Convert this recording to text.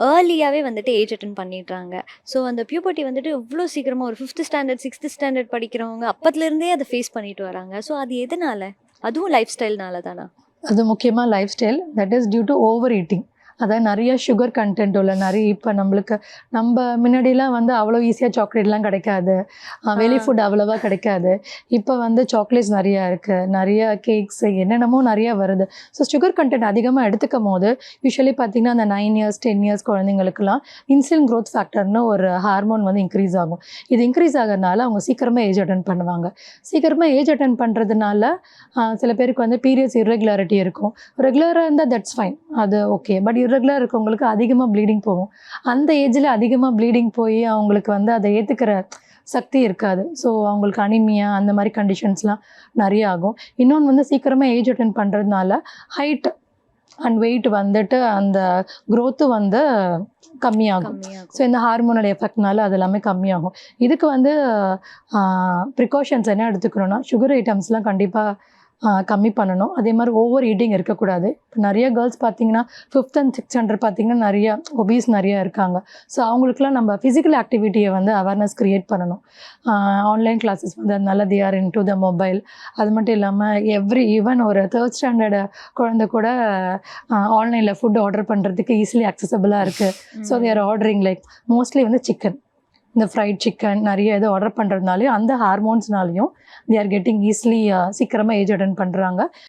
ஏர்லியாகவே வந்துட்டு age attain பண்ணிடுறாங்க. So அந்த பியூபர்ட்டி வந்துட்டு இவ்வளோ சீக்கிரமாக ஒரு ஃபிஃப்த் ஸ்டாண்டர்ட் சிக்ஸ்த் ஸ்டாண்டர்ட் படிக்கிறவங்க அப்பத்துலேருந்தே அதை ஃபேஸ் பண்ணிட்டு வராங்க. ஸோ அது எதனால? அதுவும் லைஃப் ஸ்டைல்னால தானா? அது முக்கியமாக lifestyle that is due to overeating அதான் நிறைய சுகர் கண்டென்ட் உள்ள நிறைய இப்போ நம்மளுக்கு நம்ம முன்னாடிலாம் வந்து அவ்வளோ ஈஸியாக சாக்லேட்லாம் கிடைக்காது. வெளி. ஃபுட் அவ்வளோவா கிடைக்காது. இப்போ வந்து சாக்லேட்ஸ் நிறையா இருக்குது நிறைய கேக்ஸ் என்னென்னமோ நிறைய வருது. ஸோ சுகர் கண்டென்ட் அதிகமாக எடுத்துக்கும் போது யூஸ்வலி பார்த்தீங்கன்னா அந்த நைன் இயர்ஸ் டென் இயர்ஸ் குழந்தைங்களுக்குலாம் இன்சுலின் growth ஃபேக்டர்னு ஒரு ஹார்மோன் வந்து இன்க்ரீஸ் ஆகும். இது இன்க்ரீஸ் ஆகிறதுனால அவங்க சீக்கிரமாக ஏஜ் அட்டன் பண்ணுவாங்க. சீக்கிரமாக ஏஜ் அட்டன் பண்ணுறதுனால சில பேருக்கு வந்து பீரியட்ஸ் irregularity இருக்கும். ரெகுலராக இருந்தால் தட்ஸ் ஃபைன் அது ஓகே பட் irregular இருக்கவங்களுக்கு அதிகமாக ப்ளீடிங் போகும். அந்த ஏஜில் அதிகமாக ப்ளீடிங் போய் அவங்களுக்கு வந்து அதை ஏற்றுக்கிற சக்தி இருக்காது. ஸோ அவங்களுக்கு அனிமியா அந்த மாதிரி கண்டிஷன்ஸ்லாம் நிறைய ஆகும். இன்னொன்று வந்து சீக்கிரமாக ஏஜ் அட்டன் பண்ணுறதுனால ஹைட் அண்ட் வெயிட் வந்துட்டு அந்த growth வந்து கம்மியாகும். கம்மியாகும். ஸோ இந்த ஹார்மோனல் எஃபெக்ட்னால அது எல்லாமே கம்மியாகும். இதுக்கு வந்து ப்ரிகாஷன்ஸ் என்ன எடுத்துக்கணும்னா சுகர் ஐட்டம்ஸ்லாம் கண்டிப்பாக கம்மி பண்ணணும். அதே மாதிரி ஓவர் ஈட்டிங் இருக்கக்கூடாது. இப்போ நிறைய கேர்ள்ஸ் பார்த்தீங்கன்னா ஃபிஃப்த் அண்ட் சிக்ஸ் ஹண்ட்ரட் பார்த்தீங்கன்னா நிறைய ஒபீஸ் நிறைய இருக்காங்க. ஸோ அவங்களுக்குலாம் நம்ம ஃபிசிக்கல் ஆக்டிவிட்டியை வந்து அவேர்னஸ் க்ரியேட் பண்ணணும். ஆன்லைன் கிளாஸஸ் வந்து அதனால they are into the mobile அது மட்டும் இல்லாமல் எவ்ரி ஈவன் ஒரு தேர்ட் ஸ்டாண்டர்டு குழந்தை கூட ஆன்லைனில் ஃபுட் ஆர்டர் பண்ணுறதுக்கு ஈஸிலி அக்சசபிளாக இருக்குது so they're ordering like mostly வந்து சிக்கன் இந்த ஃப்ரைட் சிக்கன் நிறைய இது ஆர்டர் பண்ணுறதுனாலையும் அந்த ஹார்மோன்ஸ்னாலையும் தே ஆர் கெட்டிங் ஈஸிலி சீக்கிரமாக ஏஜ் அட்டன் பண்ணுறாங்க